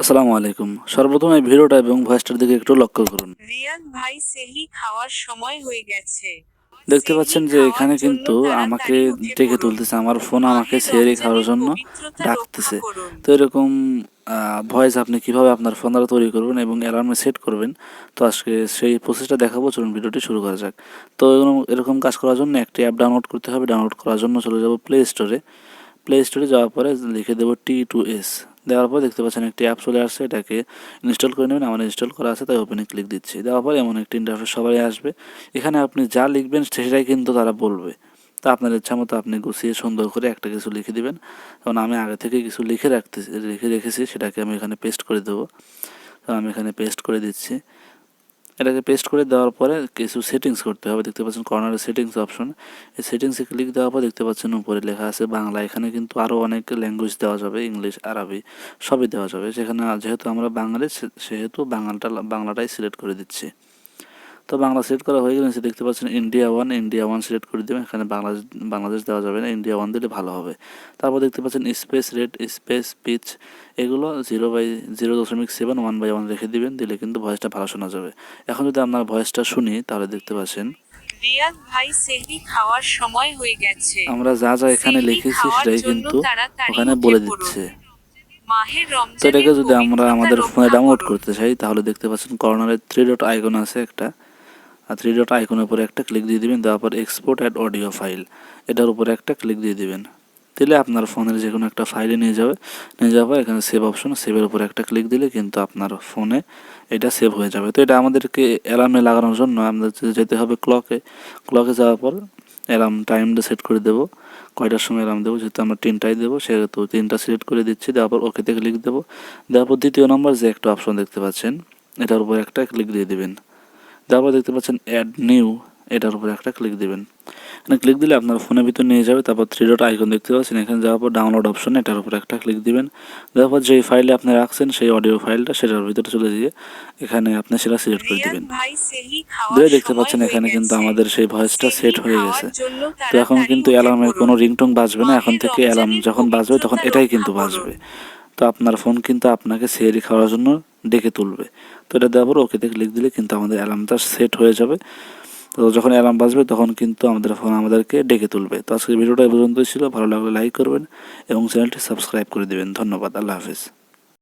আসসালামু আলাইকুম। সর্বপ্রথম এই ভিডিওটা এবং ভয়েসটার দিকে একটু লক্ষ্য করুন। রিয়াদ ভাই সেহরি খাওয়ার সময় হয়ে গেছে। দেখতে পাচ্ছেন যে এখানে কিন্তু আমাকে ডেকে তুলতেছে আমার ফোন আমাকে সেহরি খাওয়ার জন্য ডাকতেছে। তো এরকম ভয়েস আপনি কীভাবে আপনার ফোন দ্বারা তৈরি করবেন এবং অ্যালার্মে সেট করবেন তো আজকে সেই প্রসেসটা দেখাবো। চলুন ভিডিওটি শুরু করা যাক। তো এরকম এরকম কাজ করার জন্য একটি অ্যাপ ডাউনলোড করতে হবে। ডাউনলোড করার জন্য চলে যাব প্লে স্টোরে প্লে স্টোরে যাওয়ার পরে লিখে দেবো টি টু এস দেওয়ার পর দেখতে পাচ্ছেন একটি অ্যাপ চলে আসছে, এটাকে ইনস্টল করে নেবেন, আমার ইনস্টল করা আছে, তাই ওপেনে ক্লিক দিচ্ছি। দেওয়ার পর এমন একটি ইন্টারফেস সবাই আসবে। এখানে আপনি যা লিখবেন সেটাই কিন্তু তারা বলবে। তা আপনার ইচ্ছা মতো আপনি গুছিয়ে সুন্দর করে একটা কিছু লিখে দেবেন। কারণ আমি আগে থেকে কিছু লিখে রাখতে লিখে রেখেছি, সেটাকে আমি এখানে পেস্ট করে দেবো। আমি এখানে পেস্ট করে দিচ্ছি। এটাকে পেস্ট করে দেওয়ার পরে কিছু সেটিংস করতে হবে। দেখতে পাচ্ছেন কর্নারের সেটিংস অপশন এই সেটিংসে ক্লিক দেওয়ার পর দেখতে পাচ্ছেন উপরে লেখা আছে বাংলা। এখানে কিন্তু আরও অনেক ল্যাঙ্গুয়েজ দেওয়া যাবে, ইংলিশ, আরবি সবই দেওয়া যাবে। সেখানে যেহেতু আমরা বাঙালি সেহেতু বাংলাটা বাংলাটাই সিলেক্ট করে দিচ্ছি। তো বাংলা সিলেক্ট করা হয়ে গেলে দেখতে পাচ্ছেন India one India one select করে দেবেন। এখানে বাংলাদেশ বাংলাদেশ দেওয়া যাবে না। ইন্ডিয়া ওয়ান দিলে ভালো হবে। তারপর দেখতে পাচ্ছেন স্পেস রেট স্পেস পিচ এগুলো জিরো বাই জিরো দশমিক সেভেন ওয়ান বাই ওয়ান রেখে দিবেন। দিলে কিন্তু ভয়েসটা ভালো শোনা যাবে। এখন যদি আপনার ভয়েসটা শুনি তাহলে দেখতে পাচ্ছেন রিয়াদ ভাই সেহরি খাওয়ার সময় হয়ে গেছে। আমরা যা যা এখানে লিখেছি সেটাই কিন্তু ওখানে বলে দিচ্ছে। তো এটাকে যদি আমরা আমাদের ফোনে ডাউনলোড করতে চাই তাহলে দেখতে পাচ্ছেন কর্নারে থ্রি ডট আইকন আছে একটা। আর থ্রি ডট আইকনের উপরে একটা ক্লিক দিয়ে দিবেন তারপর এক্সপোর্ট অ্যাড অডিও ফাইল এটার উপরে একটা ক্লিক দিয়ে দিবেন। দিলে আপনার ফোনের যে কোনো একটা ফাইলে নিয়ে যাবে। নিয়ে যাওয়ার পর এখানে সেভ অপশন সেভের উপরে একটা ক্লিক দিলে কিন্তু আপনার ফোনে এটা সেভ হয়ে যাবে। তো এটা আমাদেরকে অ্যালার্মে লাগানোর জন্য আমাদের যেতে হবে ক্লকে ক্লকে যাওয়ার পর অ্যালার্ম টাইমটা সেট করে দেবো। কয়টার সময় অ্যালার্ম দেবো? যেহেতু আমরা তিনটাই দেবো, সেহেতু তিনটা সিলেক্ট করে দিচ্ছি। দেওয়ার পর ওকেতে ক্লিক দেবো। দেওয়ার পর দ্বিতীয় নম্বর যে একটা অপশন দেখতে পাচ্ছেন, এটার উপর একটা ক্লিক দিয়ে দিবেন। দেওয়ার পর দেখতে পাচ্ছেন অ্যাড নিউ এটার উপর একটা ক্লিক দিবেন এখানে ক্লিক দিলে আপনার ফোনের ভিতর নিয়ে যাবে, তারপর থ্রি ডট আইকন দেখতে পাচ্ছেন, এখানে যাওয়ার পর ডাউনলোড অপশন এটার উপর একটা ক্লিক দিবেন দেওয়ার পর যেই ফাইলে আপনি রাখছেন, সেই অডিও ফাইলটা সেটার ভিতরে চলে গিয়ে এখানে আপনি সেটা সিলেক্ট করে দিবেন দিয়ে দেখতে পাচ্ছেন এখানে কিন্তু আমাদের সেই ভয়েসটা সেট হয়ে গেছে তো এখন কিন্তু অ্যালার্মের। কোনো রিংটং বাজবে না, এখন থেকে অ্যালার্ম যখন বাজবে, তখন এটাই কিন্তু। বাজবে তো আপনার ফোন কিন্তু আপনাকে সেহরি খাওয়ার জন্য ডেকে তুলবে। তো এটা দেওয়ার পর ওকে ওকেতে লিখ দিলে কিন্তু আমাদের অ্যালার্মটা সেট হয়ে যাবে। তো যখন অ্যালার্ম বাজবে তখন কিন্তু আমাদের ফোন আমাদেরকে ডেকে তুলবে। তো আজকের ভিডিওটা পর্যন্তই ছিল। ভালো লাগলে লাইক করবেন এবং চ্যানেলটি সাবস্ক্রাইব করে দেবেন। ধন্যবাদ। আল্লাহ হাফিজ।